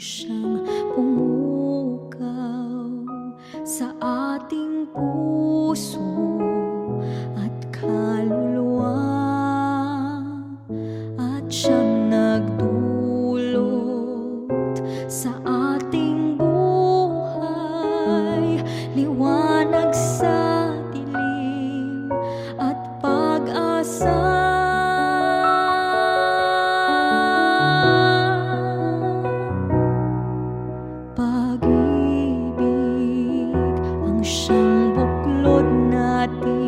siyang pumukaw sa siyang buklod natin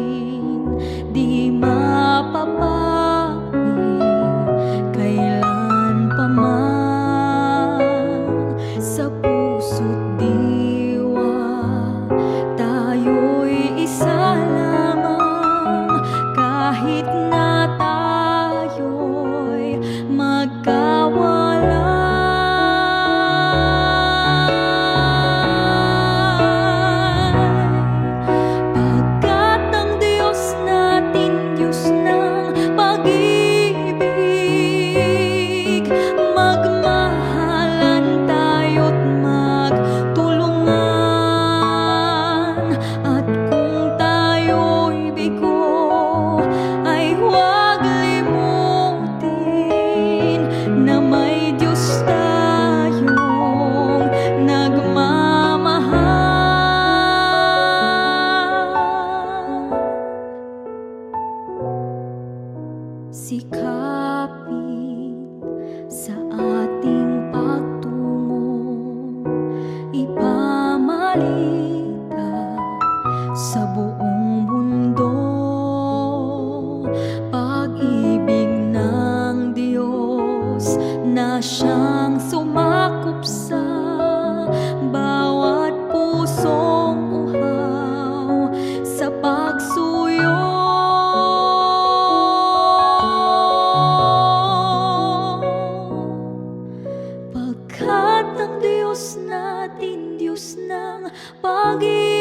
sa buong mundo. Pag-ibig ng Diyos na siyang sumakop sa bawat pusong uhaw sa pagsuyo. Pagkat ng Diyos natin, Diyos ng pag-ibig